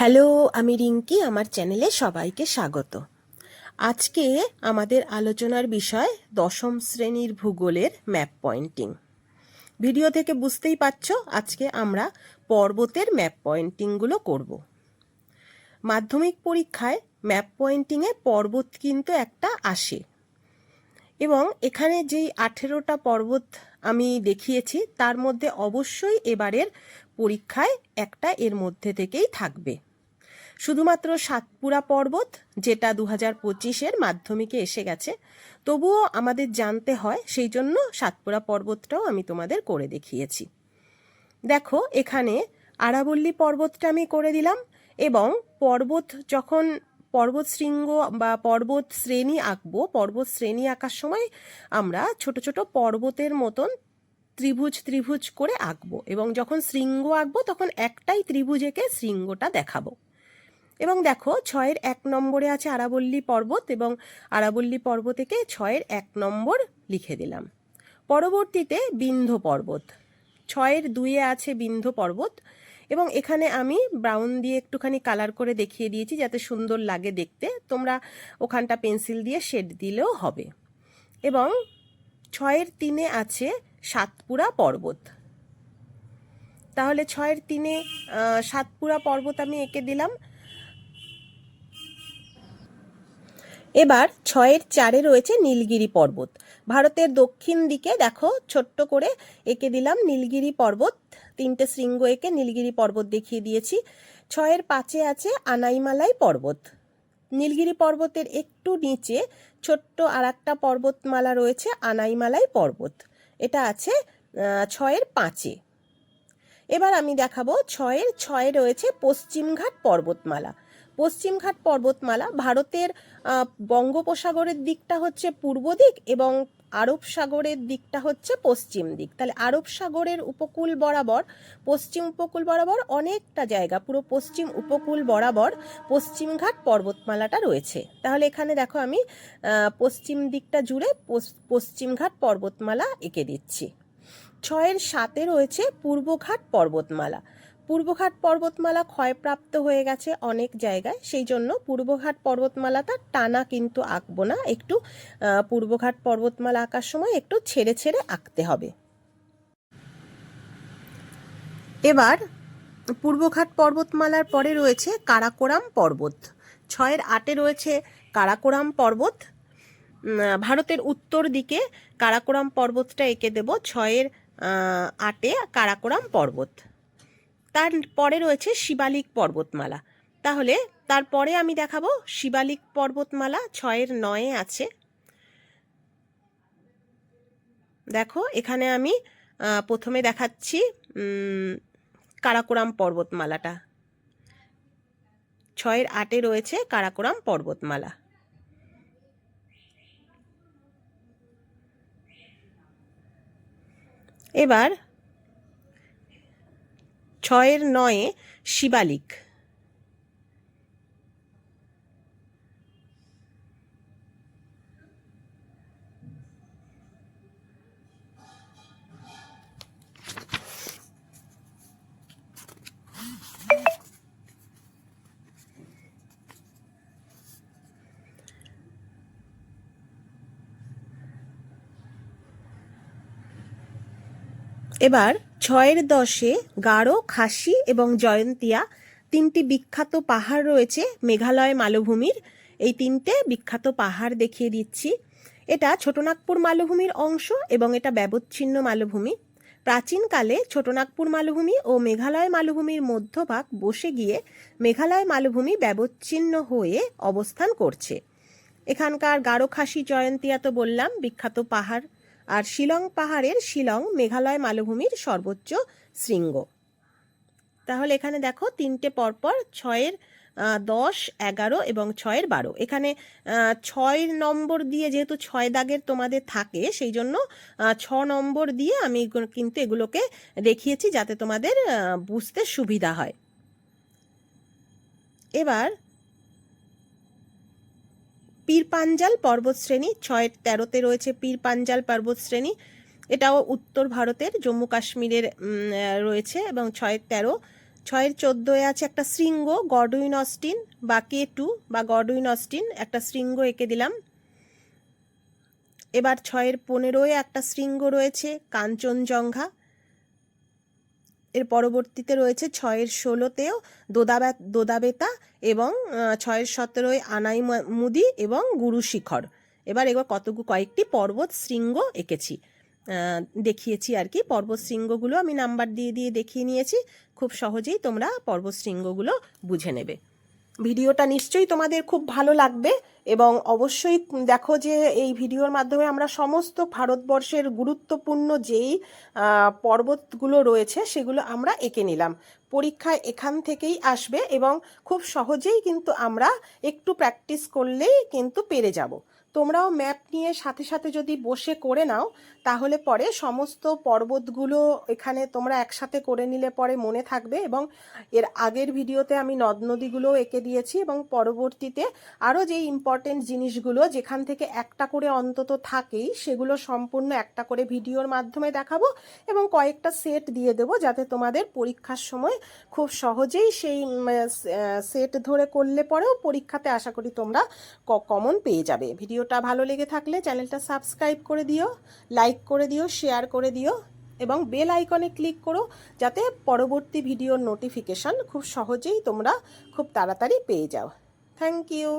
Hello, আমি রিঙ্কি, আমার চ্যানেলে সবাইকে স্বাগত। আজকে আমাদের আলোচনার বিষয় দশম শ্রেণির ভূগোলের ম্যাপ পয়েন্টিং। ভিডিও থেকে বুঝতেই পারছ, আজকে আমরা পর্বতের ম্যাপ পয়েন্টিংগুলো করব। মাধ্যমিক পরীক্ষায় ম্যাপ পয়েন্টিংয়ে পর্বত কিন্তু একটা আসে। এবং এখানে যেই আঠেরোটা পর্বত আমি দেখিয়েছি, তার মধ্যে অবশ্যই এবারের পরীক্ষায় একটা এর মধ্যে থেকেই থাকবে। শুধুমাত্র সাতপুরা পর্বত, যেটা দু হাজার পঁচিশের মাধ্যমিকে এসে গেছে, তবুও আমাদের জানতে হয় সেই জন্য সাতপুরা পর্বতটাও আমি তোমাদের করে দেখিয়েছি। দেখো, এখানে আরাবল্লী পর্বতটা আমি করে দিলাম এবং পর্বত যখন পর্বত শৃঙ্গ বা পর্বত শ্রেণি আঁকবো, পর্বত শ্রেণি আঁকার সময় আমরা ছোট ছোট পর্বতের মতন ত্রিভুজ ত্রিভুজ করে আঁকবো এবং যখন শৃঙ্গ আঁকবো, তখন একটাই ত্রিভুজ এঁকে শৃঙ্গটা দেখাবো। এবং দেখো, ছয়ের এক নম্বরে আছে আরাবল্লী পর্বত এবং আরাবল্লী পর্বত থেকে ছয়ের এক নম্বর লিখে দিলাম। পরবর্তীতে বিন্ধ পর্বত। ছয়ের দুইয়ে আছে বিন্ধ পর্বত এবং এখানে আমি ব্রাউন দিয়ে একটুখানি কালার করে দেখিয়ে দিয়েছি যাতে সুন্দর লাগে দেখতে। তোমরা ওখানটা পেন্সিল দিয়ে শেড দিলেও হবে। এবং ছয়ের তিনে আছে সাতপুরা পর্বত। তাহলে ছয়ের তিনে সাতপুরা পর্বত আমি এঁকে দিলাম। এবার ছয়ের চারে রয়েছে নীলগিরি পর্বত। ভারতের দক্ষিণ দিকে দেখো, ছোট্ট করে এঁকে দিলাম নীলগিরি পর্বত। তিনটে শৃঙ্গ এঁকে নীলগিরি পর্বত দেখিয়ে দিয়েছি। ছয়ের পাঁচে আছে আনাইমালাই পর্বত। নীলগিরি পর্বতের একটু নিচে ছোট্ট আর একটা পর্বতমালা রয়েছে আনাইমালাই পর্বত। এটা আছে ছয়ের পাঁচে। এবার আমি দেখাবো, ছয়ের ছয়ে রয়েছে পশ্চিমঘাট পর্বতমালা। পশ্চিমঘাট পর্বতমালা, ভারতের বঙ্গোপসাগরের দিকটা হচ্ছে পূর্ব দিক এবং আরব সাগরের দিকটা হচ্ছে পশ্চিম দিক। তাহলে আরব সাগরের উপকূল বরাবর, পশ্চিম উপকূল বরাবর অনেকটা জায়গা, পুরো পশ্চিম উপকূল বরাবর পশ্চিমঘাট পর্বতমালাটা রয়েছে। তাহলে এখানে দেখো আমি পশ্চিম দিকটা জুড়ে পশ্চিমঘাট পর্বতমালা এঁকে দিচ্ছি। ছয়ের সাথে রয়েছে পূর্বঘাট পর্বতমালা। পূর্বঘাট পর্বতমালা ক্ষয়প্রাপ্ত হয়ে গেছে অনেক জায়গায়। সেই জন্য পূর্বঘাট পর্বতমালাটা টানা কিন্তু আঁকবো না। একটু পূর্বঘাট পর্বতমালা আঁকার সময় একটু ছেড়ে ছেড়ে আঁকতে হবে। এবার, পূর্বঘাট পর্বতমালার পরে রয়েছে কারাকোরাম পর্বত। ছয়ের আটে রয়েছে কারাকোরাম পর্বত। ভারতের উত্তর দিকে কারাকোরাম পর্বতটা এঁকে দেব। ছয়ের আটে কারাকোরাম পর্বত। তার পরে রয়েছে শিবালিক পর্বতমালা। তাহলে তারপরে আমি দেখাবো শিবালিক পর্বতমালা ছয়ের নয়ে আছে। দেখো, এখানে আমি প্রথমে দেখাচ্ছি কারাকোরাম পর্বতমালাটা। ছয়ের আটে রয়েছে কারাকোরাম পর্বতমালা। এবার ছয়ের নয়ে শিবালিক। এবার ছয়ের দশে গারো, খাসি এবং জয়ন্তিয়া তিনটি বিখ্যাত পাহাড় রয়েছে মেঘালয় মালভূমির। এই তিনটে বিখ্যাত পাহাড় দেখিয়ে দিচ্ছি। এটা ছোটনাগপুর মালভূমির অংশ এবং এটা ব্যবচ্ছিন্ন মালভূমি। প্রাচীনকালে ছোটনাগপুর মালভূমি ও মেঘালয় মালভূমির মধ্যভাগ বসে গিয়ে মেঘালয় মালভূমি ব্যবচ্ছিন্ন হয়ে অবস্থান করছে। এখানকার গারো, খাসি, জয়ন্তিয়া তো বললাম, বিখ্যাত পাহাড়। আর শিলং পাহাড়ের শিলং মেঘালয় মালভূমির সর্বোচ্চ শৃঙ্গ। তাহলে এখানে দেখো তিনটে পরপর ছয়ের দশ, এগারো এবং ছয়ের বারো। এখানে ছয় নম্বর দিয়ে যেহেতু ছয় দাগের তোমাদের থাকে সেই জন্য ছ নম্বর দিয়ে আমি কিন্তু এগুলোকে দেখিয়েছি যাতে তোমাদের বুঝতে সুবিধা হয়। এবার পীর পাঞ্জাল পর্বতশ্রেণী ছয়ের তেরোতে রয়েছে পীর পাঞ্জাল পর্বতশ্রেণী। এটাও উত্তর ভারতের, জম্মু কাশ্মীরের রয়েছে এবং ছয়ের তেরো। ছয়ের চোদ্দোয় আছে একটা শৃঙ্গ, গডউইন অস্টিন বা কে টু বা গডউইন অস্টিন, একটা শৃঙ্গ এঁকে দিলাম। এবার ছয়ের পনেরোয় একটা শৃঙ্গ রয়েছে, কাঞ্চনজঙ্ঘা এর পরবর্তীতে রয়েছে ছয়ের ষোলোতেও দোদাবে, দোদাবেতা এবং ছয়ের সতেরোয় আনাই মুদি এবং গুরু শিখর। এবার এবার কতগু, কয়েকটি পর্বত শৃঙ্গ এঁকেছি। দেখিয়েছি আর কি, পর্বত শৃঙ্গগুলো আমি নাম্বার দিয়ে দিয়ে দেখিয়ে নিয়েছি। খুব সহজেই তোমরা পর্বত শৃঙ্গগুলো বুঝে নেবে। ভিডিওটা নিশ্চয়ই তোমাদের খুব ভালো লাগবে এবং অবশ্যই দেখো যে এই ভিডিওর মাধ্যমে আমরা সমস্ত ভারতবর্ষের গুরুত্বপূর্ণ যেই পর্বতগুলো রয়েছে সেগুলো আমরা এঁকে নিলাম। পরীক্ষায় এখান থেকেই আসবে এবং খুব সহজেই কিন্তু আমরা একটু প্র্যাকটিস করলেই কিন্তু পেরে যাব। তোমরাও ম্যাপ নিয়ে সাথে সাথে যদি বসে করে নাও, তাহলে পরে সমস্ত পর্বতগুলো এখানে তোমরা একসাথে করে নিলে পরে মনে থাকবে এবং এর আগের ভিডিওতে আমি নদ নদীগুলো এঁকে দিয়েছি এবং পরবর্তীতে আরও যে ইম্পর্টেন্ট জিনিসগুলো যেখান থেকে একটা করে অন্তত থাকেই, সেগুলো সম্পূর্ণ একটা করে ভিডিওর মাধ্যমে দেখাবো এবং কয়েকটা সেট দিয়ে দেবো যাতে তোমাদের পরীক্ষার সময় খুব সহজেই সেই সেট ধরে করলে পরেও পরীক্ষাতে আশা করি তোমরা কমন পেয়ে যাবে। ভিডিওটা ভালো লেগে থাকলে চ্যানেলটা সাবস্ক্রাইব করে দিও, লাইক করে দিও, শেয়ার করে দিও এবং বেল আইকনে ক্লিক করো যাতে পরবর্তী ভিডিওর নোটিফিকেশন খুব সহজেই তোমরা খুব তাড়াতাড়ি পেয়ে যাও। Thank you.